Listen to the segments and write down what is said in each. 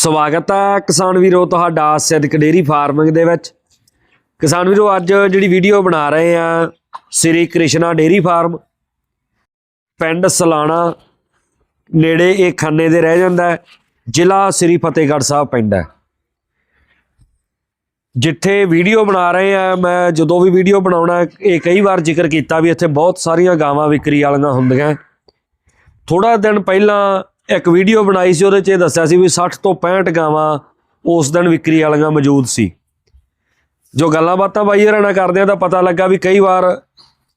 ਸਵਾਗਤ ਹੈ ਕਿਸਾਨ ਵੀਰੋ ਤੁਹਾਡਾ ਸਿੱਧਕ ਡੇਰੀ ਫਾਰਮਿੰਗ ਦੇ ਵਿੱਚ। ਕਿਸਾਨ ਵੀਰੋ, ਅੱਜ ਜਿਹੜੀ ਵੀਡੀਓ ਬਣਾ ਰਹੇ ਆ, ਸ੍ਰੀ ਕ੍ਰਿਸ਼ਨਾ ਡੇਰੀ ਫਾਰਮ। ਪਿੰਡ ਸਲਾਣਾ ਨੇੜੇ ਇਹ ਖੰਨੇ ਦੇ ਰਹਿ ਜਾਂਦਾ ਜ਼ਿਲ੍ਹਾ ਸ੍ਰੀ ਫਤਿਹਗੜ੍ਹ ਸਾਹਿਬ ਪਿੰਡ ਹੈ। ਜਿੱਥੇ ਵੀਡੀਓ ਬਣਾ ਰਹੇ ਆ, ਮੈਂ ਜਦੋਂ ਵੀ ਵੀਡੀਓ ਬਣਾਉਣਾ, ਇਹ ਕਈ ਵਾਰ ਜ਼ਿਕਰ ਕੀਤਾ ਵੀ ਇੱਥੇ ਬਹੁਤ ਸਾਰੀਆਂ ਗਾਵਾਂ ਵਿਕਰੀ ਵਾਲੀਆਂ ਹੁੰਦੀਆਂ। ਥੋੜਾ ਦਿਨ ਪਹਿਲਾਂ ਇੱਕ ਵੀਡੀਓ ਬਣਾਈ ਸੀ, ਉਹਦੇ 'ਚ ਇਹ ਦੱਸਿਆ ਸੀ ਵੀ 60 ਤੋਂ 65 ਗਾਵਾਂ ਉਸ ਦਿਨ ਵਿਕਰੀ ਵਾਲੀਆਂ ਮੌਜੂਦ ਸੀ। ਜੋ ਗੱਲਾਂ ਬਾਤਾਂ ਬਾਈ ਹਰਾਂ ਨਾਲ ਕਰਦੇ ਆ ਤਾਂ ਪਤਾ ਲੱਗਾ ਵੀ ਕਈ ਵਾਰ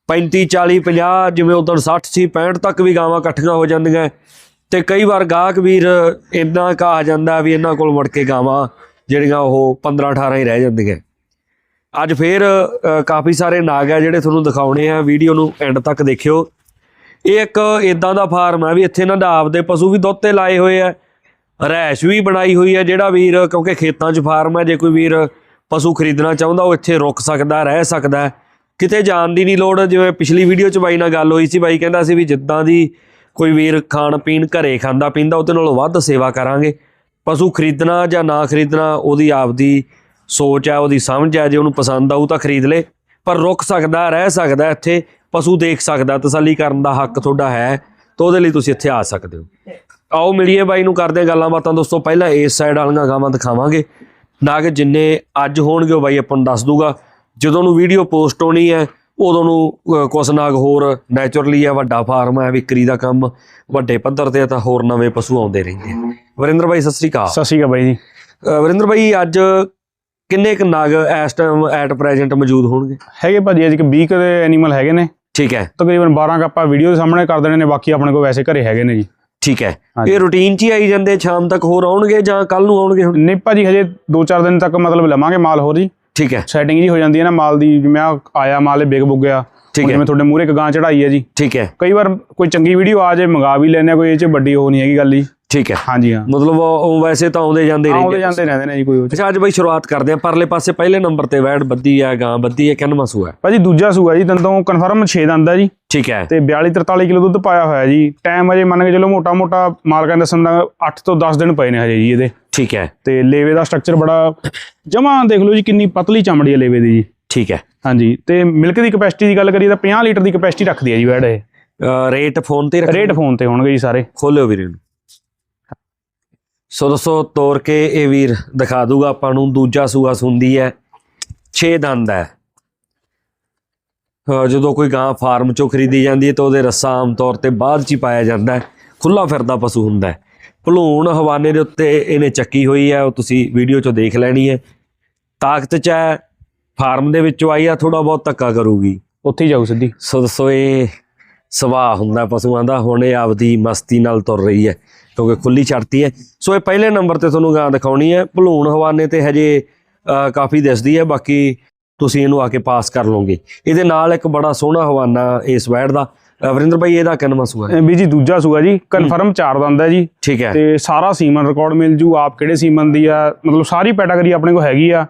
35 40 50 ਜਿਵੇਂ ਉਦੋਂ 60 ਸੀ 65 ਤੱਕ ਵੀ ਗਾਵਾਂ ਇਕੱਠੀਆਂ ਹੋ ਜਾਂਦੀਆਂ। ਤੇ ਕਈ ਵਾਰ ਗਾਹਕ ਵੀਰ ਇੰਨਾ ਕਹਾ ਜਾਂਦਾ ਵੀ ਇਹਨਾਂ ਕੋਲ ਮੁੜ ਕੇ ਗਾਵਾਂ ਜਿਹੜੀਆਂ ਉਹ 15 18 ਹੀ ਰਹਿ ਜਾਂਦੀਆਂ। ਅੱਜ ਫੇਰ ਕਾਫੀ ਸਾਰੇ ਨਾਗ ਆ ਜਿਹੜੇ ਤੁਹਾਨੂੰ ਦਿਖਾਉਣੇ ਆ, ਵੀਡੀਓ ਨੂੰ ਐਂਡ ਤੱਕ ਦੇਖਿਓ। ਇਹ ਇੱਕ ਇਦਾਂ ਦਾ ਫਾਰਮ ਹੈ ਵੀ ਇੱਥੇ ਇਹਨਾਂ ਦਾ ਆਪਦੇ ਪਸ਼ੂ ਵੀ ਦੁੱਧ ਤੇ ਲਾਏ ਹੋਏ ਆ, ਰੈਸ਼ ਵੀ ਬਣਾਈ ਹੋਈ ਹੈ ਜਿਹੜਾ ਵੀਰ, ਕਿਉਂਕਿ ਖੇਤਾਂ 'ਚ ਫਾਰਮ ਹੈ ਜੇ ਕੋਈ ਵੀਰ ਪਸ਼ੂ ਖਰੀਦਣਾ ਚਾਹੁੰਦਾ, ਉਹ ਇੱਥੇ ਰੁਕ ਸਕਦਾ, ਰਹਿ ਸਕਦਾ ਕਿਤੇ ਜਾਣ ਦੀ ਨਹੀਂ ਲੋੜ, ਜਿਵੇਂ ਪਿਛਲੀ ਵੀਡੀਓ 'ਚ ਬਾਈ ਨਾਲ ਗੱਲ ਹੋਈ ਸੀ, ਬਾਈ ਕਹਿੰਦਾ ਸੀ ਵੀ ਜਿੱਦਾਂ ਦੀ ਕੋਈ ਵੀਰ ਖਾਣ ਪੀਣ ਘਰੇ ਖਾਂਦਾ ਪੀਂਦਾ, ਉਹਦੇ ਨਾਲੋਂ ਵੱਧ ਸੇਵਾ ਕਰਾਂਗੇ। ਪਸ਼ੂ ਖਰੀਦਣਾ ਜਾਂ ਨਾ ਖਰੀਦਣਾ, ਉਹਦੀ ਆਪਦੀ ਸੋਚ ਹੈ, ਉਹਦੀ ਸਮਝ ਹੈ, ਜੇ ਉਹਨੂੰ ਪਸੰਦ ਆਊ ਤਾਂ ਖਰੀਦ ਲੇ, ਪਰ ਰੁਕ ਸਕਦਾ, ਰਹਿ ਸਕਦਾ ਇੱਥੇ। ਪਸ਼ੂ ਦੇਖ ਸਕਦਾ ਤਸੱਲੀ ਕਰਨ ਦਾ ਹੱਕ ਤੁਹਾਡਾ ਹੈ ਤਾਂ ਉਹਦੇ ਲਈ ਤੁਸੀਂ ਇੱਥੇ ਆ ਸਕਦੇ ਹੋ। ਆਓ ਮਿਲੀਏ ਬਾਈ ਨੂੰ ਕਰਦੇ ਗੱਲਾਂ ਬਾਤਾਂ ਦੋਸਤੋ ਪਹਿਲਾਂ ਇਸ ਸਾਈਡ ਵਾਲੀਆਂ ਗਾਵਾਂ ਦਿਖਾਵਾਂਗੇ। ਨਾਗ ਜਿੰਨੇ ਅੱਜ ਹੋਣਗੇ ਉਹ ਬਾਈ ਆਪਾਂ ਨੂੰ ਦੱਸ ਦੂਗਾ। ਜਦੋਂ ਨੂੰ ਵੀਡੀਓ ਪੋਸਟ ਹੋਣੀ ਹੈ ਉਦੋਂ ਨੂੰ ਕੁਛ ਨਾਗ ਹੋਰ ਨੈਚੁਰਲੀ ਹੈ ਵੱਡਾ ਫਾਰਮ ਹੈ ਵਿਕਰੀ ਦਾ ਕੰਮ ਵੱਡੇ ਪੱਧਰ ਤੇ ਤਾਂ ਹੋਰ ਨਵੇਂ ਪਸ਼ੂ ਆਉਂਦੇ ਰਹਿੰਦੇ ਆ। ਵਰਿੰਦਰ ਬਾਈ ਸਤਿ ਸ੍ਰੀ ਅਕਾਲ। ਸਤਿ ਸ਼੍ਰੀ ਅਕਾਲ ਬਾਈ ਜੀ। ਵਰਿੰਦਰ ਬਾਈ ਅੱਜ ਕਿੰਨੇ ਕੁ ਨਾਗ ਇਸ ਟਾਈਮ ਐਟ ਪ੍ਰੈਜ਼ੈਂਟ ਮੌਜੂਦ ਹੋਣਗੇ? ਹੈਗੇ ਭਾਜੀ ਅੱਜ ਕਿ 20 ਕੁ ਦੇ ਐਨੀਮਲ ਹੈਗੇ ਨੇ। ਠੀਕ ਹੈ। ਤਕਰੀਬਨ 12 ਕ ਆਪਾਂ ਵੀਡੀਓ ਦੇ ਸਾਹਮਣੇ ਕਰ ਦੇਣੇ ਨੇ ਬਾਕੀ ਆਪਣੇ ਕੋਲ ਵੈਸੇ ਘਰੇ ਹੈਗੇ ਨੇ ਜੀ। ਠੀਕ ਹੈ। ਇਹ ਰੂਟੀਨ 'ਚ ਹੀ ਆਈ ਜਾਂਦੇ ਸ਼ਾਮ ਤੱਕ ਹੋਰ ਆਉਣਗੇ ਜਾਂ ਕੱਲ ਨੂੰ ਆਉਣਗੇ ਹੁਣ? ਨਹੀਂ ਭਾਜੀ ਹਜੇ 2-4 ਦਿਨ ਤੱਕ ਮਤਲਬ ਲਵਾਂਗੇ ਮਾਲ ਹੋਰ ਜੀ। ਠੀਕ ਹੈ। ਸੈਟਿੰਗ ਜੀ ਹੋ ਜਾਂਦੀ ਹੈ ਨਾ ਮਾਲ ਦੀ ਜਿਵੇਂ ਆਇਆ ਮਾਲ ਇਹ ਬਿਗ ਗਿਆ। ਠੀਕ ਹੈ। ਜਿਵੇਂ ਤੁਹਾਡੇ ਮੂਹਰੇ ਇੱਕ ਗਾਂ ਚੜਾਈ ਹੈ ਜੀ। ਠੀਕ ਹੈ। ਕਈ ਵਾਰ ਕੋਈ ਚੰਗੀ ਵੀਡੀਓ ਆ ਜੇ ਮੰਗਾ ਵੀ ਲੈਣੇ ਕੋਈ ਇਹ ਚ ਵੱਡੀ ਉਹ ਨਹੀਂ ਹੈਗੀ ਗੱਲ ਜੀ। ਠੀਕ ਹੈ। ਹਾਂਜੀ ਹਾਂ। ਮਤਲਬ ਉਹ ਵੈਸੇ ਤਾਂ ਆਉਂਦੇ ਜਾਂਦੇ ਹੀ ਆਉਂਦੇ ਰਹਿੰਦੇ ਜਾਂਦੇ ਰਹਿੰਦੇ ਨੇ ਜੀ ਕੋਈ। ਅੱਛਾ ਅੱਜ ਬਈ ਸ਼ੁਰੂਆਤ ਕਰਦੇ ਆ ਪਰਲੇ ਪਾਸੇ ਪਹਿਲੇ ਨੰਬਰ ਤੇ ਵੈੜ ਬੱਦੀ ਹੈ ਗਾਂ ਬੱਦੀ ਹੈ ਕਿੰਨਵਾਂ ਸੂਆ? ਹੈ ਭਾਜੀ ਦੂਜਾ ਸੂਆ ਜੀ ਦੰਦੋਂ ਕਨਫਰਮ 6 ਦੰਦ ਜੀ। ਠੀਕ ਹੈ। ਤੇ 42 43 ਕਿਲੋ ਦੁੱਧ ਪਾਇਆ ਹੋਇਆ ਜੀ। ਟਾਈਮ ਅਜੇ ਮੰਨ ਕੇ ਚਲੋ ਮੋਟਾ ਮੋਟਾ ਮਾਲਕਾਂ ਦੇ ਦੱਸਣ ਦਾ 8 ਤੋਂ 10 ਦਿਨ ਪਏ ਨੇ ਹਜੇ ਜੀ ਇਹਦੇ। ਠੀਕ ਹੈ। ਤੇ ਲੇਵੇ ਦਾ ਸਟਰਕਚਰ ਬੜਾ ਜਮਾ ਦੇਖ ਲਓ ਜੀ ਕਿੰਨੀ ਪਤਲੀ ਚਮੜੀ ਹੈ ਲੇਵੇ ਦੀ ਜੀ। ਠੀਕ ਹੈ। ਹਾਂਜੀ ਤੇ ਮਿਲਕ ਦੀ ਕਪੈਸਿਟੀ ਦੀ ਗੱਲ ਕਰੀਏ ਤਾਂ 50 ਲੀਟਰ ਦੀ ਕਪੈਸਿਟੀ ਰੱਖਦੀ ਹੈ ਜੀ ਵੈੜ ਇਹ। ਰੇਟ ਫੋਨ ਤੇ ਰੇਟ ਫੋਨ ਤੇ ਹੋਣਗੇ ਜੀ ਸਾਰੇ। ਖੋਲਿਓ ਵੀਰ ਨੂੰ। ਸੋ ਦੋਸਤੋ ਤੋੜ ਕੇ ਇਹ ਵੀਰ ਦਿਖਾ ਦੂਗਾ ਆਪਾਂ ਨੂੰ ਦੂਜਾ ਸੂਆ ਸੁੰਦੀ ਹੈ 6 ਦੰਦ ਹੈ। ਜਦੋਂ ਕੋਈ ਗਾਂ ਫਾਰਮ ਚੋਂ ਖਰੀਦੀ ਜਾਂਦੀ ਹੈ ਤਾਂ ਉਹਦੇ ਰੱਸਾ ਆਮ ਤੌਰ ਤੇ ਬਾਅਦ ਚ ਹੀ ਪਾਇਆ ਜਾਂਦਾ ਹੈ ਖੁੱਲਾ ਫਿਰਦਾ ਪਸ਼ੂ ਹੁੰਦਾ ਹੈ। ਭਲੂਣ ਹਵਾਨੇ ਦੇ ਉੱਤੇ ਇਹਨੇ ਚੱਕੀ ਹੋਈ ਹੈ ਉਹ ਤੁਸੀਂ ਵੀਡੀਓ ਚੋਂ ਦੇਖ ਲੈਣੀ ਹੈ। ਤਾਕਤ ਚ ਹੈ ਫਾਰਮ ਦੇ ਵਿੱਚੋਂ ਆਈ ਆ ਥੋੜਾ ਬਹੁਤ ਧੱਕਾ ਕਰੂਗੀ। ਉੱਥੇ ਹੀ ਜਾਊ ਸਿੱਧੀ। ਸੋ ਦੱਸੋ ਇਹ ਸੁਭਾਅ ਹੁੰਦਾ ਪਸ਼ੂਆਂ ਦਾ। ਹੁਣ ਇਹ ਆਪਦੀ ਮਸਤੀ ਨਾਲ ਤੁਰ ਰਹੀ ਹੈ, ਕਿਉਂਕਿ ਖੁੱਲੀ ਛੱਡਤੀ ਹੈ। ਸੋ ਇਹ ਪਹਿਲੇ ਨੰਬਰ ਤੇ ਤੁਹਾਨੂੰ ਗਾਂ ਦਿਖਾਉਣੀ ਹੈ। ਭਲੂਣ ਹਵਾਨੇ ਤੇ ਹਜੇ ਕਾਫੀ ਦਿਸਦੀ ਹੈ, ਬਾਕੀ ਤੁਸੀਂ ਇਹਨੂੰ ਆ ਕੇ ਪਾਸ ਕਰ ਲਓਗੇ। ਇਹਦੇ ਨਾਲ ਇੱਕ ਬੜਾ ਸੋਹਣਾ ਹਵਾਨਾ ਇਸ ਵੈੜ ਦਾ। ਵਰਿੰਦਰ ਭਾਈ ਇਹਦਾ ਕਿੰਨਵਾਂ ਸੂਆ ਹੈ? ਵੀ ਜੀ ਦੂਜਾ ਸੂਆ ਜੀ ਕਨਫਰਮ 4 ਦੰਦ ਹੈ ਜੀ। ਠੀਕ ਹੈ। ਤੇ ਸਾਰਾ ਸੀਮਨ ਰਿਕਾਰਡ ਮਿਲ ਜੂ ਆਪ ਕਿਹੜੇ ਸੀਮਨ ਦੀ ਆ ਮਤਲਬ ਸਾਰੀ ਕੈਟਾਗਰੀ ਆਪਣੇ ਕੋਲ ਹੈਗੀ ਆ।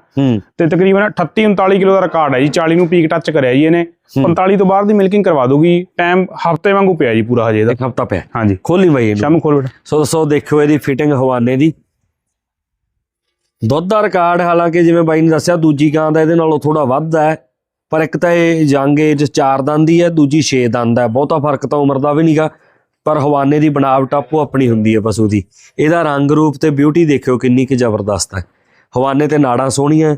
ਤੇ ਤਕਰੀਬਨ 38 39 ਕਿਲੋ ਦਾ ਰਿਕਾਰਡ ਹੈ ਜੀ 40 ਨੂੰ ਪੀਕ ਟੱਚ ਕਰਿਆ ਜੀ ਇਹਨੇ। 45 ਤੋਂ ਬਾਅਦ ਦੀ ਮਿਲਕਿੰਗ ਕਰਵਾ ਦੂਗੀ ਟਾਈਮ ਹਫ਼ਤੇ ਵਾਂਗੂ ਪਿਆ ਜੀ ਪੂਰਾ ਹਜੇ ਦਾ ਇੱਕ ਹਫਤਾ ਪਿਆ। ਹਾਂਜੀ। ਖੋਲੀ ਬਾਈ ਇਹਨੂੰ। ਸ਼ਾਮ ਖੋਲ ਬੇਟਾ। ਸੋ ਦੋਸਤੋ ਦੇਖਿਓ ਇਹਦੀ ਫਿਟਿੰਗ ਹਵਾਨੇ ਦੀ। ਦੁੱਧ ਦਾ ਰਿਕਾਰਡ ਹਾਲਾਂਕਿ ਜਿਵੇਂ ਬਾਈ ਨੇ ਦੱਸਿਆ ਦੂਜੀ ਗਾਂ ਦਾ ਇਹਦੇ ਨਾਲੋਂ ਥੋੜਾ ਵੱਧ ਹੈ। ਪਰ ਇੱਕ ਤਾਂ ਇਹ ਜੰਗ ਏਜ 4 ਦੰਦ ਦੀ ਹੈ ਦੂਜੀ 6 ਦੰਦ ਹੈ ਬਹੁਤਾ ਫ਼ਰਕ ਤਾਂ ਉਮਰ ਦਾ ਵੀ ਨਹੀਂਗਾ ਪਰ ਹਵਾਨੇ ਦੀ ਬਣਾਵਟ ਆਪੋ ਆਪਣੀ ਹੁੰਦੀ ਹੈ ਪਸ਼ੂ ਦੀ। ਇਹਦਾ ਰੰਗ ਰੂਪ ਤੇ ਬਿਊਟੀ ਦੇਖਿਓ ਕਿੰਨੀ ਕਿ ਜ਼ਬਰਦਸਤ ਹੈ ਹਵਾਨੇ ਤੇ ਨਾੜਾਂ ਸੋਹਣੀਆਂ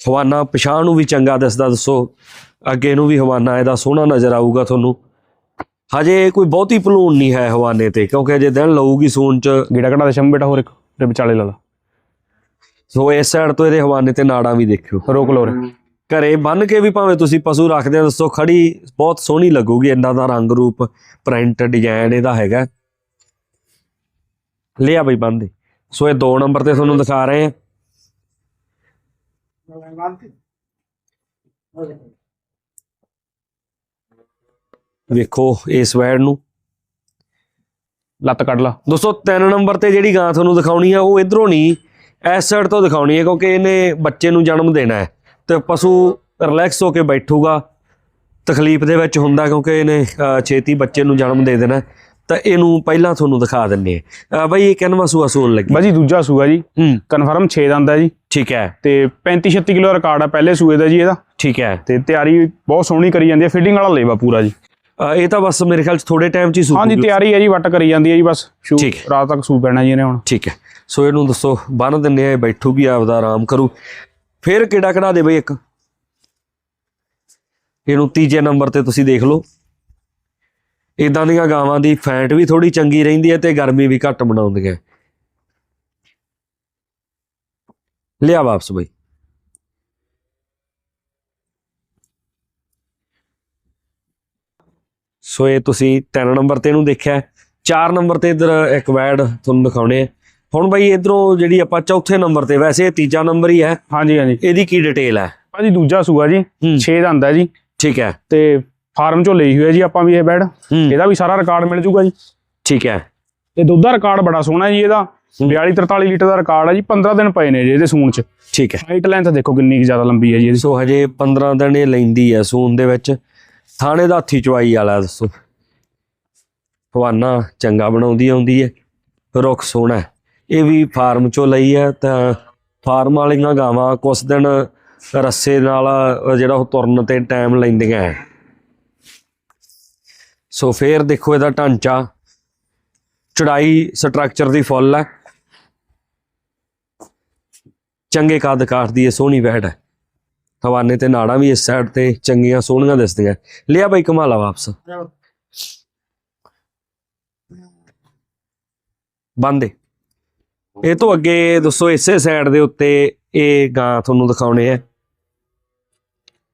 ਹਵਾਨਾ ਪਛਾਣ ਨੂੰ ਵੀ ਚੰਗਾ ਦਿਸਦਾ ਦੱਸੋ ਅੱਗੇ ਨੂੰ ਵੀ ਹਵਾਨਾ ਇਹਦਾ ਸੋਹਣਾ ਨਜ਼ਰ ਆਊਗਾ ਤੁਹਾਨੂੰ। ਹਜੇ ਕੋਈ ਬਹੁਤੀ ਭਲੂਣ ਨਹੀਂ ਹੈ ਹਵਾਨੇ ਤੇ ਕਿਉਂਕਿ ਅਜੇ ਦਿਨ ਲਊਗੀ ਸੂਨ ਚ। ਗੇੜਾ ਕਢਾ ਦੇ ਸ਼ਮ ਬੇਟਾ ਹੋਰ ਇੱਕ ਤੇ ਵਿਚਾਲੇ ਲਾ ਲਾ। ਸੋ ਇਸ ਸਾਈਡ ਤੋਂ ਇਹਦੇ ਹਵਾਨੇ ਤੇ ਨਾੜਾਂ ਵੀ ਦੇਖਿਓ। ਰੋਕ ਲੋ ਰੇ ਘਰੇ ਬੰਨ ਕੇ ਵੀ ਭਾਵੇਂ ਤੁਸੀਂ ਪਸ਼ੂ ਰੱਖਦੇ ਹੋ, ਦੱਸੋ ਖੜੀ ਬਹੁਤ ਸੋਹਣੀ ਲੱਗੂਗੀ, ਇੰਨਾ ਦਾ ਰੰਗ ਰੂਪ, ਪ੍ਰਿੰਟ ਡਿਜ਼ਾਈਨ ਇਹਦਾ ਹੈਗਾ। ਲਿਆ ਬਈ ਬੰਨ ਸੋ ਇਹ 2 ਨੰਬਰ ਤੇ ਤੁਹਾਨੂੰ ਦਿਖਾ ਰਹੇ ਆ ਵੇਖੋ ਇਸ ਵੈੜ ਨੂੰ। ਲੱਤ ਕੱਢ ਲਾ। ਦੋਸਤੋ 3 ਨੰਬਰ ਤੇ ਜਿਹੜੀ ਗਾਂ ਤੁਹਾਨੂੰ ਦਿਖਾਉਣੀ ਆ, ਉਹ ਇਧਰੋਂ ਨਹੀਂ, ਇਸ ਸਾਈਡ ਤੋਂ ਦਿਖਾਉਣੀ ਹੈ ਕਿਉਂਕਿ ਇਹਨੇ ਬੱਚੇ ਨੂੰ ਜਨਮ ਦੇਣਾ ਹੈ। ਤੇ ਪਸ਼ੂ ਰਿਲੈਕਸ ਹੋ ਕੇ ਬੈਠੂਗਾ। ਤਕਲੀਫ ਦੇ ਵਿੱਚ ਹੁੰਦਾ ਕਿਉਂਕਿ ਇਹਨੇ ਛੇਤੀ ਬੱਚੇ ਨੂੰ ਜਨਮ ਦੇ ਦੇਣਾ। ਤਾਂ ਇਹਨੂੰ ਪਹਿਲਾਂ ਤੁਹਾਨੂੰ ਦਿਖਾ ਦਿੰਨੇ ਆ ਬਾਈ ਇਹ ਕਿੰਨਵਾਂ ਸੂਆ ਸੂਣ ਲੱਗੀ? ਬਾਜੀ ਦੂਜਾ ਸੂਆ ਜੀ। ਕਨਫਰਮ 6 ਦਾ ਆਂਦਾ ਜੀ। ਠੀਕ ਹੈ। ਤੇ 35 36 ਕਿਲੋ ਰਿਕਾਰਡ ਆ ਪਹਿਲੇ ਸੂਏ ਦਾ ਜੀ ਇਹਦਾ। ਠੀਕ ਹੈ। ਤੇ ਤਿਆਰੀ ਬਹੁਤ ਸੋਹਣੀ ਕਰੀ ਜਾਂਦੀ ਹੈ ਫਿਟਿੰਗ ਵਾਲਾ ਲੇਵਾ ਪੂਰਾ ਜੀ। ਇਹ ਤਾਂ ਬਸ ਮੇਰੇ ਖਿਆਲ ਚ ਥੋੜੇ ਟਾਈਮ ਚ ਹੀ ਹਾਂਜੀ ਸੂਪੂਗੀ ਤਿਆਰੀ ਹੈ ਜੀ ਵੱਟ ਕਰੀ ਜਾਂਦੀ ਹੈ ਜੀ ਬਸ। ਸ਼ੂ। ਰਾਤ ਤੱਕ ਸੂ ਪੈਣਾ ਜੀ ਇਹਨੇ ਹੁਣ। ਠੀਕ ਹੈ। ਸੋ ਇਹਨੂੰ ਦੱਸੋ ਬੰਨ ਦਿੰਨੇ ਆ ਬੈਠੂਗੀ ਆਪਦਾ ਆਰਾਮ ਕਰੂ। ਫਿਰ ਕਿਹੜਾ ਕਢਾ ਦੇ ਬਈ ਇੱਕ? ਇਹਨੂੰ ਤੀਜੇ ਨੰਬਰ ਤੇ ਤੁਸੀਂ ਦੇਖ ਲਓ। ਇਦਾਂ ਦੀਆਂ ਗਾਵਾਂ ਦੀ ਫੈਟ ਵੀ ਥੋੜੀ ਚੰਗੀ ਰਹਿੰਦੀ ਹੈ ਤੇ ਗਰਮੀ ਵੀ ਘੱਟ ਬਣਾਉਂਦੀਆਂ ਲਿਆ ਵਾਪਸ ਬਈ। ਸੋ ਇਹ ਤੁਸੀਂ 3 ਨੰਬਰ ਤੇ ਇਹਨੂੰ ਦੇਖਿਆ। 4 ਨੰਬਰ ਤੇ ਇਧਰ ਇੱਕ ਵੈਡ ਤੁਹਾਨੂੰ ਦਿਖਾਉਣੇ ਆ। ਹੁਣ ਬਈ ਇਧਰੋਂ ਜਿਹੜੀ ਆਪਾਂ ਚੌਥੇ ਨੰਬਰ ਤੇ ਵੈਸੇ ਇਹ ਤੀਜਾ ਨੰਬਰ ਹੀ ਹੈ। ਹਾਂਜੀ ਹਾਂਜੀ। ਇਹਦੀ ਕੀ ਡਿਟੇਲ ਹੈ? ਭਾਜੀ ਦੂਜਾ ਸੂਆ ਜੀ ਹੂੰ। 6 ਦਾ ਆਂਦਾ ਜੀ। ਠੀਕ ਹੈ। ਤੇ ਫਾਰਮ ਚੋਂ ਲਈ ਹੋਈ ਹੈ ਜੀ ਆਪਾਂ ਵੀ ਇਹ ਬੈਡ। ਇਹਦਾ ਵੀ ਸਾਰਾ ਰਿਕਾਰਡ ਮਿਲ ਜੂਗਾ ਜੀ। ਠੀਕ ਹੈ। ਤੇ ਦੁੱਧ ਦਾ ਰਿਕਾਰਡ ਬੜਾ ਸੋਹਣਾ ਜੀ ਇਹਦਾ। 42 43 ਲੀਟਰ ਦਾ ਰਿਕਾਰਡ ਹੈ ਜੀ 15 ਦਿਨ ਪਏ ਨੇ ਜੀ ਇਹਦੇ ਸੂਣ ਚ। ਠੀਕ ਹੈ। ਹਾਈਟ ਲੈਂਥ ਦੇਖੋ ਕਿੰਨੀ ਕੁ ਜ਼ਿਆਦਾ ਲੰਬੀ ਹੈ ਜੀ ਸੋ ਹਜੇ 15 ਦਿਨ ਇਹ ਲੈਂਦੀ ਹੈ ਸੂਨ ਦੇ ਵਿੱਚ। ਥਾਣੇ ਦਾ ਹੱਥੀ ਚਵਾਈ ਵਾਲਾ ਦੱਸੋ। ਹਵਾਨਾ ਚੰਗਾ ਬਣਾਉਂਦੀ ਆਉਂਦੀ ਹੈ। ਰੁੱਖ ਸੋਹਣਾ। ਇਹ ਵੀ ਫਾਰਮ ਚੋਂ ਲਈ ਹੈ ਤਾਂ ਫਾਰਮ ਵਾਲੀਆਂ ਗਾਵਾਂ ਕੁਛ ਦਿਨ ਰੱਸੇ ਨਾਲ ਜਿਹੜਾ ਉਹ ਤੁਰਨ ਤੇ ਟਾਈਮ ਲੈਂਦੀਆਂ। ਸੋ ਫੇਰ ਦੇਖੋ ਇਹਦਾ ਢਾਂਚਾ। ਚੜਾਈ ਸਟਰਕਚਰ ਦੀ ਫੁੱਲ ਹੈ। ਚੰਗੇ ਕੱਦ ਕਾਠ ਦੀ ਇਹ ਸੋਹਣੀ ਵਹਿੜ ਹੈ। ਹਵਾਨੇ ਤੇ ਨਾੜਾਂ ਵੀ ਇਸ ਸਾਈਡ ਤੇ ਚੰਗੀਆਂ ਸੋਹਣੀਆਂ ਦਿਸਦੀਆਂ। ਲਿਆ ਬਾਈ ਕਮਾਲਾ ਵਾਪਸ। ਬੰਦੇ ਇਹ ਤੋਂ ਅੱਗੇ ਦੱਸੋ ਇਸੇ ਸਾਈਡ ਦੇ ਉੱਤੇ ਇਹ ਗਾਂ ਤੁਹਾਨੂੰ ਦਿਖਾਉਣੇ ਆ।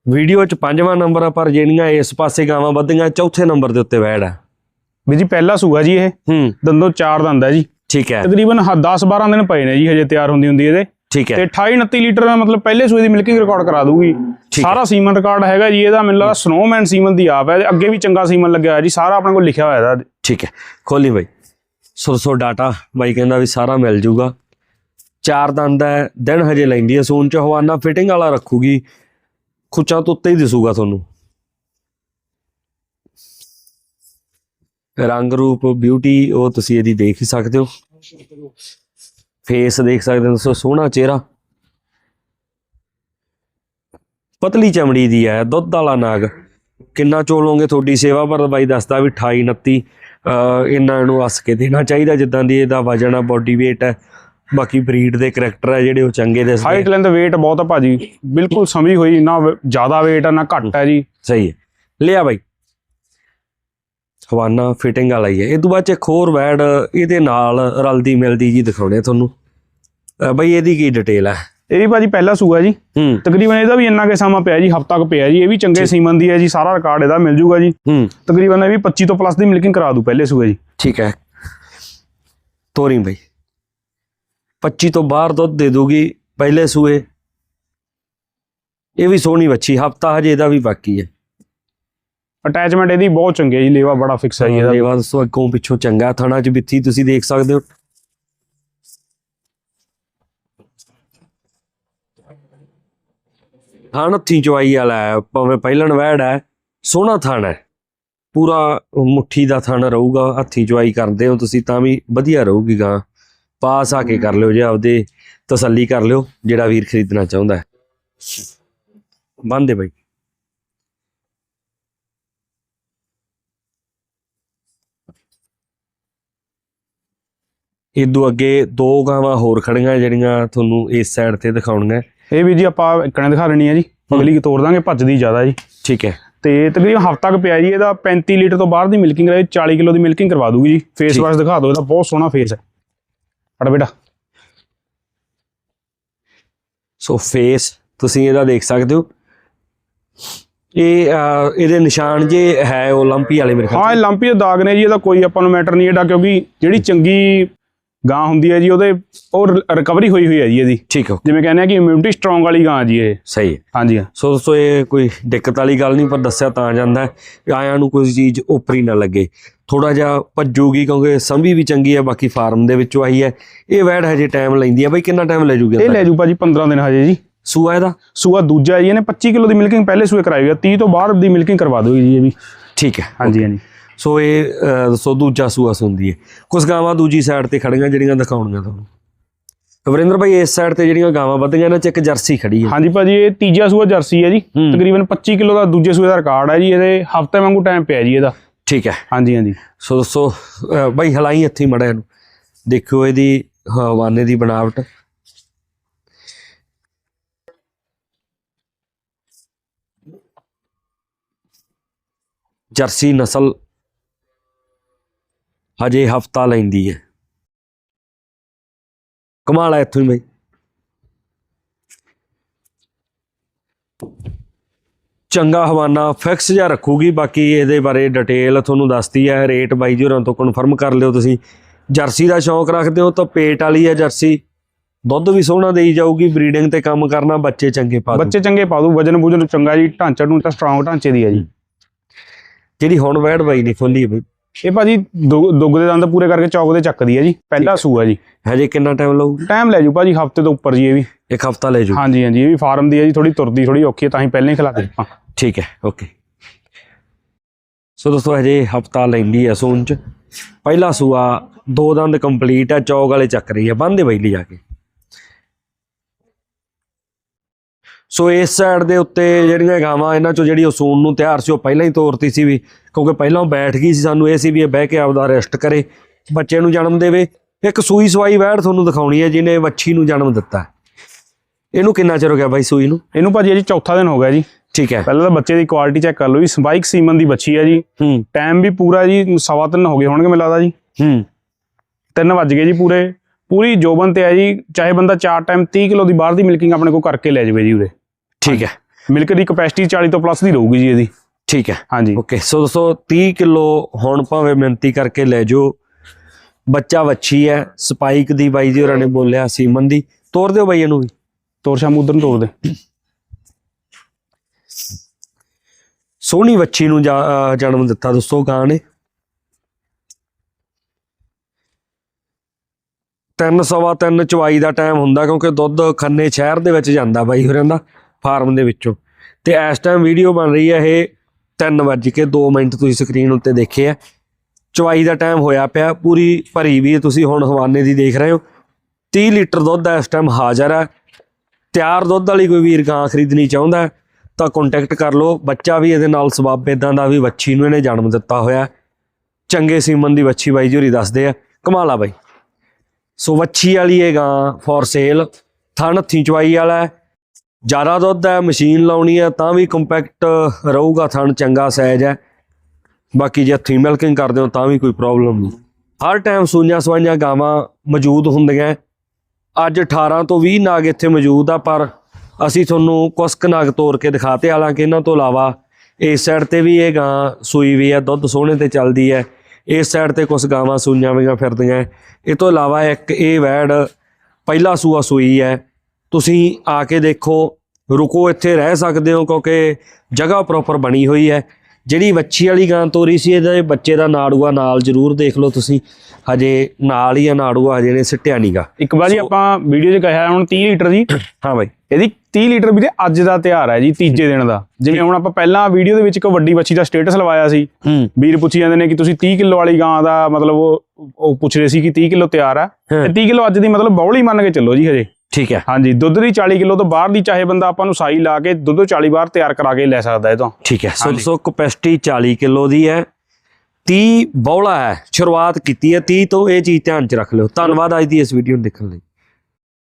ਵੀਡੀਓ ਚ ਪੰਜਵਾਂ ਨੰਬਰ ਆ ਪਰ ਜਿਹੜੀਆਂ ਇਸ ਪਾਸੇ ਗਾਵਾਂ ਵੱਧੀਆਂ ਚੌਥੇ ਨੰਬਰ ਦੇ ਉੱਤੇ ਵੈੜ ਆ। ਵੀ ਜੀ ਪਹਿਲਾ ਸੂਆ ਜੀ ਇਹ। ਹੂੰ। ਦੰਦੋਂ ਚਾਰ ਦਾ ਆਂਦਾ ਜੀ। ਠੀਕ ਹੈ। ਤਕਰੀਬਨ 10 12 ਦਿਨ ਪਏ ਨੇ ਜੀ ਹਜੇ ਤਿਆਰ ਹੁੰਦੀ ਹੁੰਦੀ ਇਹਦੇ। ਠੀਕ ਹੈ। ਤੇ 28 29 ਲੀਟਰ ਦਾ ਮਤਲਬ ਪਹਿਲੇ ਸੂਏ ਦੀ ਮਿਲਕਿੰਗ ਰਿਕਾਰਡ ਕਰਾ ਦੂਗੀ। ਸਾਰਾ ਸੀਮਨ ਰਿਕਾਰਡ ਹੈਗਾ ਜੀ ਇਹਦਾ ਮੈਨੂੰ ਲੱਗਦਾ ਸਨੋਮੈਨ ਸੀਮਨ ਦੀ ਆਪ ਹੈ ਅੱਗੇ ਵੀ ਚੰਗਾ ਸੀਮਨ ਲੱਗਿਆ ਹੋਇਆ ਜੀ ਸਾਰਾ ਆਪਣੇ ਕੋਲ ਲਿਖਿਆ ਹੋਇਆ ਇਹਦਾ। ਠੀਕ ਹੈ। ਖੋਲੀ ਬਾਈ। ਸੁਰਸੋ ਡਾਟਾ ਬਾਈ ਕਹਿੰਦਾ ਵੀ ਸਾਰਾ ਮਿਲ ਜੂਗਾ। ਚਾਰ ਦੰਦ ਹੈ, ਦਿਨ ਹਜੇ ਲੈਂਦੀ ਹੈ ਸੂਨ ਚ, ਹਵਾਨਾ ਫਿਟਿੰਗ ਵਾਲਾ ਰੱਖੂਗੀ। ਖੁੱਚਾਂ ਤੋਂ ਉੱਤੇ ਹੀ ਦਿਸੂਗਾ ਤੁਹਾਨੂੰ। ਰੰਗ ਰੂਪ ਬਿਊਟੀ ਉਹ ਤੁਸੀਂ ਇਹਦੀ ਦੇਖ ਹੀ ਸਕਦੇ ਹੋ। ਫੇਸ ਦੇਖ ਸਕਦੇ ਹੋ ਦੋਸਤੋ ਸੋਹਣਾ ਚਿਹਰਾ। ਪਤਲੀ ਚਮੜੀ ਦੀ ਹੈ, ਦੁੱਧ ਵਾਲਾ ਨਾਗ। ਕਿੰਨਾ ਚੋਲੋਂਗੇ ਤੁਹਾਡੀ ਸੇਵਾ ਪਰ ਬਾਈ ਦੱਸਦਾ ਵੀ 28 29 ਇਹਨਾਂ ਨੂੰ ਹੱਸ ਕੇ ਦੇਣਾ ਚਾਹੀਦਾ ਜਿੱਦਾਂ ਦੀ ਇਹਦਾ ਵਜਨ ਆ ਬੋਡੀ weight ਹੈ ਬਾਕੀ ਬਰੀਡ ਦੇ ਕਰੈਕਟਰ ਹੈ ਜਿਹੜੇ ਉਹ ਚੰਗੇ ਦੇ ਹਾਈਟ ਲੈਂਥ weight ਬਹੁਤ ਆ ਭਾਜੀ। ਬਿਲਕੁਲ ਸਮੀ ਹੋਈ ਨਾ ਜ਼ਿਆਦਾ weight ਆ ਨਾ ਘੱਟ ਹੈ ਜੀ। ਸਹੀ ਹੈ। ਲਿਆ ਬਾਈ। ਹਵਾਨਾ ਫਿਟਿੰਗ ਵਾਲਾ ਹੀ ਹੈ। ਇਹ ਤੋਂ ਬਾਅਦ ਚ ਇੱਕ ਹੋਰ ਵੈਡ ਇਹਦੇ ਨਾਲ ਰਲਦੀ ਮਿਲਦੀ ਜੀ ਦਿਖਾਉਣੇ ਆ ਤੁਹਾਨੂੰ। ਬਾਈ ਇਹਦੀ ਕੀ ਡਿਟੇਲ ਹੈ ਇਹ ਵੀ ਭਾਜੀ ਪਹਿਲਾ ਸੂਆ ਜੀ। ਤਕਰੀਬਨ ਇਹਦਾ ਵੀ ਇੰਨਾ ਕੇ ਸਮਾਂ ਪਿਆ ਜੀ ਹਫਤਾ ਕੁ ਪਿਆ ਜੀ। ਇਹ ਵੀ ਚੰਗੇ ਸੀਮਨ ਦੀ ਹੈ ਜੀ ਸਾਰਾ ਰਿਕਾਰਡ ਇਹਦਾ ਮਿਲ ਜੂਗਾ ਜੀ। ਤਕਰੀਬਨ ਇਹ ਵੀ 25 ਤੋਂ ਪਲੱਸ ਦੀ ਮਿਲਕਿੰਗ ਕਰਾ ਦੂ ਪਹਿਲੇ ਸੂਏ ਜੀ। ਠੀਕ ਹੈ। ਤੋਰੀ ਬਾਈ। 25 ਤੋਂ ਬਾਹਰ ਦੁੱਧ ਦੇ ਦੂਗੀ ਪਹਿਲੇ ਸੂਏ। ਇਹ ਵੀ ਸੋਹਣੀ ਬੱਚੀ ਹਫਤਾ ਹਜੇ ਇਹਦਾ ਵੀ ਬਾਕੀ ਹੈ। ਅਟੈਚਮੈਂਟ ਇਹਦੀ ਬਹੁਤ ਚੰਗੀ ਹੈ ਜੀ ਲੇਵਾ ਬੜਾ ਫਿਕਸ ਹੈ ਇਹਦਾ। ਲੇਵਾ ਦੱਸੋ ਅੱਗੋਂ ਪਿੱਛੋਂ ਚੰਗਾ ਥਾਣਾ ਚ ਬਿੱਥੀ ਤੁਸੀਂ ਦੇਖ ਸਕਦੇ ਹੋ। ਥਾਣ ਹੱਥੀਂ ਚਵਾਈ ਵਾਲਾ ਹੈ ਭਾਵੇਂ ਪਹਿਲਣ ਵਹਿੜ ਹੈ, ਸੋਹਣਾ ਥਣ ਹੈ। ਪੂਰਾ ਮੁੱਠੀ ਦਾ ਥਣ ਰਹੂਗਾ, ਹੱਥੀਂ ਚਵਾਈ ਕਰਦੇ ਹੋ ਤੁਸੀਂ ਤਾਂ ਵੀ ਵਧੀਆ ਰਹੂਗੀ ਗਾਂ। ਪਾਸ ਆ ਕੇ ਕਰ ਲਿਓ ਜੇ ਆਪਦੇ ਤਸੱਲੀ ਕਰ ਲਿਓ, ਜਿਹੜਾ ਵੀਰ ਖਰੀਦਣਾ ਚਾਹੁੰਦਾ ਹੈ। ਬੰਦੇ ਬਾਈ। ਇਦੋਂ ਅੱਗੇ ਦੋ ਗਾਵਾਂ ਹੋਰ ਖੜੀਆਂ ਜਿਹੜੀਆਂ ਤੁਹਾਨੂੰ ਇਸ ਸਾਈਡ ਤੇ ਦਿਖਾਉਣੀਆਂ। ਇਹ ਵੀ ਜੀ ਆਪਾਂ ਇੱਕਣੇ ਦਿਖਾ ਲੈਣੀ ਆ ਜੀ। ਅਗਲੀ ਤੋੜ ਦਾਂਗੇ ਭੱਜਦੀ ਜ਼ਿਆਦਾ ਜੀ। ਠੀਕ ਹੈ। ਤੇ ਤਕਰੀਬਨ ਹਫਤਾ ਕ ਪਿਆ ਜੀ ਇਹਦਾ 35 ਲੀਟਰ ਤੋਂ ਬਾਹਰ ਦੀ ਮਿਲਕਿੰਗ ਰਹੇ 40 ਕਿਲੋ ਦੀ ਮਿਲਕਿੰਗ ਕਰਵਾ ਦੂਗੀ ਜੀ। ਫੇਸ ਵਾਸ਼ ਦਿਖਾ ਦਿਓ ਇਹਦਾ ਬਹੁਤ ਸੋਹਣਾ ਫੇਸ ਹੈ। ਫੜ ਬੇਟਾ। ਸੋ ਫੇਸ ਤੁਸੀਂ ਇਹਦਾ ਦੇਖ ਸਕਦੇ ਹੋ। ਇਹ ਇਹਦੇ ਨਿਸ਼ਾਨ ਜੇ ਹੈ ਉਹ ਵਾਲੇ ਮੇਰੇ ਖਿਆਲ ਹਾਂ ਲੰਪੀ ਦੇ ਦਾਗ ਨੇ ਜੀ ਇਹਦਾ ਕੋਈ ਆਪਾਂ ਨੂੰ ਮੈਟਰ ਨਹੀਂ ਇਹਦਾ ਕਿਉਂਕਿ ਜਿਹੜੀ ਚੰਗੀ ਗਾਂ ਹੁੰਦੀ ਹੈ ਜੀ ਉਹਦੇ ਉਹ ਰਿਕਵਰੀ ਹੋਈ ਹੋਈ ਹੈ ਜੀ ਇਹਦੀ। ਠੀਕ ਹੈ ਜਿਵੇਂ ਕਹਿੰਦੇ ਆ ਕਿ ਇਮਿਊਨਿਟੀ ਸਟਰੋਂਗ ਵਾਲੀ ਗਾਂ ਜੀ ਇਹ। ਸਹੀ ਹੈ। ਹਾਂਜੀ। ਹਾਂ ਸੋ ਦੋਸਤੋ ਇਹ ਕੋਈ ਦਿੱਕਤ ਵਾਲੀ ਗੱਲ ਨਹੀਂ ਪਰ ਦੱਸਿਆ ਤਾਂ ਜਾਂਦਾ ਹੈ ਆਇਆਂ ਨੂੰ ਕੋਈ ਚੀਜ਼ ਉਪਰੀ ਨਾ ਲੱਗੇ। ਥੋੜਾ ਜਿਹਾ ਭੱਜੂਗੀ ਕਿਉਂਕਿ ਸੰਭੀ ਵੀ ਚੰਗੀ ਹੈ ਬਾਕੀ ਫਾਰਮ ਦੇ ਵਿੱਚੋਂ ਆਈ ਹੈ। ਇਹ ਵੈੜ ਹਜੇ ਟਾਈਮ ਲੈਂਦੀ ਹੈ। ਬਈ ਕਿੰਨਾ ਟਾਈਮ ਲੈ ਜੂਗੀ ਇਹ ਲੈ ਜੂ ਭਾਜੀ 15 ਦਿਨ ਹਜੇ ਜੀ। ਸੂਆ ਇਹਦਾ? ਸੂਆ ਦੂਜਾ ਜੀ ਇਹਨੇ 25 ਕਿਲੋ ਦੀ ਮਿਲਕਿੰਗ ਪਹਿਲੇ ਸੂਏ ਕਰਾਈ ਹੋਈ ਹੈ 30 ਤੋਂ ਬਾਅਦ ਦੀ ਮਿਲਕਿੰਗ ਕਰਵਾ ਦੋਗੀ ਜੀ ਇਹ ਵੀ। ਠੀਕ ਹੈ ਹਾਂਜੀ ਹਾਂਜੀ। ਸੋ ਇਹ ਦੱਸੋ ਦੂਜਾ ਸੂਆ ਸੁੰਦੀ ਹੈ ਕੁਝ ਗਾਵਾਂ ਦੂਜੀ ਸਾਈਡ ਤੇ ਖੜੀਆਂ ਜਿਹੜੀਆਂ ਦਿਖਾਉਣੀਆਂ ਤੁਹਾਨੂੰ। ਵਰਿੰਦਰ ਭਾਈ ਇਸ ਸਾਈਡ ਤੇ ਜਿਹੜੀਆਂ ਗਾਵਾਂ ਵੱਧੀਆਂ ਇਹਨਾਂ ਚ ਇੱਕ ਜਰਸੀ ਖੜੀ ਹੈ ਹਾਂਜੀ ਭਾਜੀ ਇਹ ਤੀਜਾ ਸੂਆ ਜਰਸੀ ਹੈ ਜੀ। ਤਕਰੀਬਨ 25 ਕਿਲੋ ਦਾ ਦੂਜੇ ਸੂਏ ਦਾ ਰਿਕਾਰਡ ਹੈ ਜੀ ਇਹਦੇ ਹਫ਼ਤੇ ਵਾਂਗੂ ਟਾਈਮ ਪਿਆ ਜੀ ਇਹਦਾ। ਠੀਕ ਹੈ। ਹਾਂਜੀ ਹਾਂਜੀ। ਸੋ ਦੋਸਤੋ ਬਾਈ ਹਲਾਈ ਇੱਥੇ ਮੜਾ ਇਹਨੂੰ। ਦੇਖਿਓ ਇਹਦੀ ਹਵਾਨੇ ਦੀ ਬਣਾਵਟ। ਜਰਸੀ ਨਸਲ ਹਜੇ ਹਫਤਾ ਲੈਂਦੀ ਹੈ। ਕਮਾਲ ਹੈ ਇੱਥੋਂ ਹੀ ਬਾਈ। ਚੰਗਾ ਹਵਾਨਾ ਫਿਕਸ ਜਿਹਾ ਰੱਖੂਗੀ ਬਾਕੀ ਇਹਦੇ ਬਾਰੇ ਡਿਟੇਲ ਤੁਹਾਨੂੰ ਦੱਸਦੀ ਹੈ ਰੇਟ ਬਾਈ ਜੀ ਹੋਰਾਂ ਤੋਂ ਕਨਫਰਮ ਕਰ ਲਿਓ ਤੁਸੀਂ। ਜਰਸੀ ਦਾ ਸ਼ੌਂਕ ਰੱਖਦੇ ਹੋ ਤਾਂ ਪੇਟ ਵਾਲੀ ਹੈ ਜਰਸੀ। ਦੁੱਧ ਵੀ ਸੋਹਣਾ ਦੇਈ ਜਾਊਗੀ ਬਰੀਡਿੰਗ ਤੇ ਕੰਮ ਕਰਨਾ ਬੱਚੇ ਚੰਗੇ ਪਾ ਦੂ। ਬੱਚੇ ਚੰਗੇ ਪਾ ਦੂ ਵਜਨ ਵੁਜਨ ਚੰਗਾ ਜੀ ਢਾਂਚਾ ਨੂੰ ਤਾਂ ਸਟਰੋਂਗ ਢਾਂਚੇ ਦੀ ਹੈ ਜੀ। ਜਿਹੜੀ ਹੁਣ ਵੈੜ ਬਾਈ ਨੇ ਖੋਲੀ ਇਹ ਭਾਜੀ ਦੁ- ਦੁੱਗ ਦੇ ਦੰਦ ਪੂਰੇ ਕਰਕੇ ਚੌਕ ਦੇ ਚੱਕਦੀ ਹੈ ਜੀ ਪਹਿਲਾ ਸੂਆ ਜੀ। ਹਜੇ ਕਿੰਨਾ ਟਾਈਮ ਲਊਗੀ ਟਾਈਮ ਲੈ ਜੂ ਭਾਜੀ ਹਫ਼ਤੇ ਤੋਂ ਉੱਪਰ ਜੀ ਇਹ ਵੀ। ਇੱਕ ਹਫਤਾ ਲੈ ਜੂ? ਹਾਂਜੀ ਹਾਂਜੀ ਇਹ ਵੀ ਫਾਰਮ ਦੀ ਹੈ ਜੀ ਥੋੜੀ ਤੁਰਦੀ ਥੋੜੀ ਔਖੀ ਹੈ ਤਾਂ ਹੀ ਪਹਿਲਾਂ ਹੀ ਖਿਲਾ ਦੇ ਆਪਾਂ ਠੀਕ ਹੈ ਓਕੇ। ਸੋ ਦੋਸਤੋ ਹਜੇ ਹਫਤਾ ਲੈਂਦੀ ਹੈ ਸੂਨ ਚ। ਪਹਿਲਾ ਸੂਆ ਦੋ ਦੰਦ ਕੰਪਲੀਟ ਹੈ ਚੌਕ ਵਾਲੇ ਚੱਕ ਰਹੀ ਹੈ ਬੰਦੇ ਬਈ ਲਈ ਜਾ ਕੇ। ਸੋ ਇਸ ਸਾਈਡ ਦੇ ਉੱਤੇ ਜਿਹੜੀਆਂ ਗਾਵਾਂ ਇਹਨਾਂ ਚੋਂ ਜਿਹੜੀ ਉਹ ਸੂਨ ਨੂੰ ਤਿਆਰ ਸੀ ਉਹ ਪਹਿਲਾਂ ਹੀ ਤੋਰਤੀ ਸੀ ਵੀ ਕਿਉਂਕਿ ਪਹਿਲਾਂ ਉਹ ਬੈਠ ਗਈ ਸੀ ਸਾਨੂੰ ਇਹ ਸੀ ਵੀ ਇਹ ਬਹਿ ਕੇ ਆਪਦਾ ਰੈਸਟ ਕਰੇ ਬੱਚੇ ਨੂੰ ਜਨਮ ਦੇਵੇ। ਇੱਕ ਸੂਈ ਸਵਾਈ ਵੈੜ ਤੁਹਾਨੂੰ ਦਿਖਾਉਣੀ ਹੈ ਜਿਹਨੇ ਵੱਛੀ ਨੂੰ ਜਨਮ ਦਿੱਤਾ। ਇਹਨੂੰ ਕਿੰਨਾ ਚਿਰ ਹੋ ਗਿਆ ਬਾਈ ਸੂਈ ਨੂੰ? ਇਹਨੂੰ ਭਾਜੀ ਜੀ ਚੌਥਾ ਦਿਨ ਹੋ ਗਿਆ ਜੀ। ਠੀਕ ਹੈ। ਪਹਿਲਾਂ ਤਾਂ ਬੱਚੇ ਦੀ ਕੁਆਲਿਟੀ ਚੈੱਕ ਕਰ ਲਓ ਜੀ। ਸਪਾਈਕ ਸੀਮਨ ਦੀ ਬੱਚੀ ਹੈ ਜੀ। ਹੂੰ। ਟਾਈਮ ਵੀ ਪੂਰਾ ਜੀ ਸਵਾ ਤਿੰਨ ਹੋ ਗਏ ਹੋਣਗੇ ਮੈਨੂੰ ਲੱਗਦਾ ਜੀ। ਹੂੰ। ਤਿੰਨ ਵੱਜ ਗਏ ਜੀ ਪੂਰੇ। ਪੂਰੀ ਜੋਬਨ ਤੇ ਹੈ ਜੀ। ਚਾਹੇ ਬੰਦਾ ਚਾਰ ਟਾਈਮ 30 ਕਿਲੋ ਦੀ ਬਾਹਰ ਦੀ ਮਿਲਕਿੰਗ ਆਪਣੇ ਕੋਲ ਕਰਕੇ ਲੈ ਜਾਵੇ ਜੀ ਉਰੇ। ਠੀਕ ਹੈ। ਮਿਲਕ ਦੀ ਕਪੈਸਿਟੀ 40 ਤੋਂ ਪਲੱਸ ਦੀ ਰਹੂਗੀ ਜੀ ਇਹਦੀ। ਠੀਕ ਹੈ। ਹਾਂਜੀ। ਓਕੇ ਸੋ ਦੋਸਤੋ 30 ਕਿਲੋ ਹੁਣ ਭਾਵੇਂ ਮਿਹਨਤੀ ਕਰਕੇ ਲੈ ਜਾਓ। ਬੱਚਾ ਵੱਛੀ ਹੈ ਸਪਾਈਕ ਦੀ ਬਾਈ ਜੀ ਹੋਰਾਂ ਨੇ ਬੋਲਿਆ ਸੀਮਨ ਦੀ। ਤੋੜ ਦਿਓ ਬਾਈ ਇਹਨੂੰ ਵੀ। ਤੋਰ ਸ਼ਾਮ ਉਧਰ ਨੂੰ ਤੋਰ ਦੇ। ਸੋਹਣੀ ਵੱਛੀ ਨੂੰ ਜਨਮ ਦਿੱਤਾ ਦੋਸਤੋ ਗਾਂ ਨੇ। ਤਿੰਨ ਸਵਾ ਤਿੰਨ ਚਵਾਈ ਦਾ ਟਾਈਮ ਹੁੰਦਾ ਕਿਉਂਕਿ ਦੁੱਧ ਖੰਨੇ ਸ਼ਹਿਰ ਦੇ ਵਿੱਚ ਜਾਂਦਾ ਬਾਈ ਹੋਰਾਂ ਦਾ। ਫਾਰਮ ਦੇ ਵਿੱਚੋਂ। ਤੇ ਇਸ ਟਾਈਮ ਵੀਡੀਓ ਬਣ ਰਹੀ ਹੈ ਇਹ 3 ਵੱਜ ਕੇ 2 ਮਿੰਟ ਤੁਸੀਂ ਸਕਰੀਨ ਉੱਤੇ ਦੇਖੇ ਆ। ਚਵਾਈ ਦਾ ਟਾਈਮ ਹੋਇਆ ਪਿਆ, ਪੂਰੀ ਭਰੀ ਵੀ ਤੁਸੀਂ ਹੁਣ ਹਵਾਨੇ ਦੀ ਦੇਖ ਰਹੇ ਹੋ। 30 ਲੀਟਰ ਦੁੱਧ ਇਸ ਟਾਈਮ ਹਾਜ਼ਰ ਹੈ ਤਿਆਰ ਦੁੱਧ ਵਾਲੀ ਕੋਈ ਵੀਰ ਗਾਂ ਖਰੀਦਣੀ ਚਾਹੁੰਦਾ ਤਾਂ ਕੰਟੈਕਟ ਕਰ ਲਓ। ਬੱਚਾ ਵੀ ਇਹਦੇ ਨਾਲ ਸਬੱਬ ਇਦਾਂ ਦਾ ਵੀ ਵੱਛੀ ਨੂੰ ਇਹਨੇ ਜਨਮ ਦਿੱਤਾ ਹੋਇਆ। ਚੰਗੇ ਸੀਮਨ ਦੀ ਵੱਛੀ ਬਾਈ ਜੋਰੀ ਦੱਸਦੇ ਆ। ਕਮਾਲਾ ਬਾਈ। ਸੋ ਵੱਛੀ ਵਾਲੀ ਇਹ ਗਾਂ ਫॉर ਸੇਲ ਥਣ ਹੱਥੀਂ ਚਵਾਈ ਵਾਲਾ ਜ਼ਿਆਦਾ ਦੁੱਧ ਹੈ, ਮਸ਼ੀਨ ਲਾਉਣੀ ਹੈ, ਤਾਂ ਵੀ ਕੰਪੈਕਟ ਰਹੂਗਾ ਥਣ, ਚੰਗਾ ਸਾਈਜ਼ ਹੈ। ਬਾਕੀ ਜੇ ਹੱਥੀਂ ਮਿਲਕਿੰਗ ਕਰਦੇ ਹੋ, ਤਾਂ ਵੀ ਕੋਈ ਪ੍ਰੋਬਲਮ ਨਹੀਂ। ਹਰ ਟਾਈਮ ਸੂਈਆਂ ਸਵਾਈਆਂ ਗਾਵਾਂ ਮੌਜੂਦ ਹੁੰਦੀਆਂ। ਅੱਜ 18 ਤੋਂ 20 ਨਾਗ ਇੱਥੇ ਮੌਜੂਦ ਆ, ਪਰ ਅਸੀਂ ਤੁਹਾਨੂੰ ਕੁਸ਼ਕ ਨਾਗ ਤੋੜ ਕੇ ਦਿਖਾਤੇ। ਹਾਲਾਂਕਿ ਇਹਨਾਂ ਤੋਂ ਇਲਾਵਾ ਇਸ ਸਾਈਡ ਤੇ ਵੀ ਇਹ ਗਾਂ ਸੂਈ ਵੀ ਹੈ, ਦੁੱਧ ਸੋਹਣੇ ਤੇ ਚੱਲਦੀ ਹੈ। ਇਸ ਸਾਈਡ ਤੇ ਕੁਝ ਗਾਵਾਂ ਸੂਈਆਂ ਵੀਆਂ ਫਿਰਦੀਆਂ। ਇਹ ਤੋਂ ਇਲਾਵਾ ਇੱਕ ਇਹ ਵੈੜ ਪਹਿਲਾ ਸੂਆ ਸੂਈ ਹੈ। ਤੁਸੀਂ ਆ ਕੇ ਦੇਖੋ ਰੁਕੋ ਇੱਥੇ ਰਹਿ ਸਕਦੇ ਹੋ ਕਿਉਂਕਿ ਜਗ੍ਹਾ ਪ੍ਰੋਪਰ ਬਣੀ ਹੋਈ ਹੈ। ਜਿਹੜੀ ਵੱਛੀ ਵਾਲੀ ਗਾਂ ਤੋਰੀ ਸੀ ਇਹਦੇ ਬੱਚੇ ਦਾ ਨਾੜੂਆ ਨਾਲ ਜ਼ਰੂਰ ਦੇਖ ਲਓ ਤੁਸੀਂ। ਹਜੇ ਨਾਲ ਹੀ ਆ ਨਾੜੂਆ ਹਜੇ ਨੇ ਸਿੱਟਿਆ ਨਹੀਂਗਾ ਇੱਕ ਵਾਰ ਆਪਾਂ ਵੀਡੀਓ 'ਚ ਕਿਹਾ ਹੁਣ 30 ਲੀਟਰ ਜੀ ਹਾਂ ਬਾਈ। ਇਹਦੀ 30 ਲੀਟਰ ਵੀਰੇ ਅੱਜ ਦਾ ਤਿਉਹਾਰ ਹੈ ਜੀ ਤੀਜੇ ਦਿਨ ਦਾ। ਜਿਵੇਂ ਹੁਣ ਆਪਾਂ ਪਹਿਲਾਂ ਵੀਡੀਓ ਦੇ ਵਿੱਚ ਇੱਕ ਵੱਡੀ ਬੱਚੀ ਦਾ ਸਟੇਟਸ ਲਵਾਇਆ ਸੀ। ਵੀਰ ਪੁੱਛੀ ਜਾਂਦੇ ਨੇ ਕਿ ਤੁਸੀਂ 30 ਕਿਲੋ ਵਾਲੀ ਗਾਂ ਦਾ ਮਤਲਬ ਉਹ ਪੁੱਛ ਰਹੇ ਸੀ ਕਿ 30 ਕਿਲੋ ਤਿਆਰ ਆ। ਹਾਂ। ਤੇ 30 ਕਿਲੋ ਅੱਜ ਦੀ ਮਤਲਬ ਬੌਲੀ ਮੰਨ ਕੇ ਚੱਲੋ ਜੀ ਹਜੇ। ਠੀਕ ਹੈ। ਹਾਂਜੀ ਦੁੱਧ ਦੀ 40 ਕਿਲੋ ਤੋਂ ਬਾਹਰ ਦੀ ਚਾਹੇ ਬੰਦਾ ਆਪਾਂ ਨੂੰ ਸਾਈ ਲਾ ਕੇ ਦੁੱਧ 40 ਬਾਹਰ ਤਿਆਰ ਕਰਾ ਕੇ ਲੈ ਸਕਦਾ ਇਹ ਤੋਂ। ਠੀਕ ਹੈ ਸੋ। ਸੋ ਕਪੈਸਿਟੀ 40 ਕਿਲੋ ਦੀ ਹੈ। 30 ਬੌਲਾ ਹੈ ਸ਼ੁਰੂਆਤ ਕੀਤੀ ਹੈ 30 ਤੋਂ ਇਹ ਚੀਜ਼ ਧਿਆਨ ਚ ਰੱਖ ਲਿਓ। ਧੰਨਵਾਦ ਅੱਜ ਦੀ ਇਸ ਵੀਡੀਓ ਨੂੰ ਦੇਖਣ ਲਈ।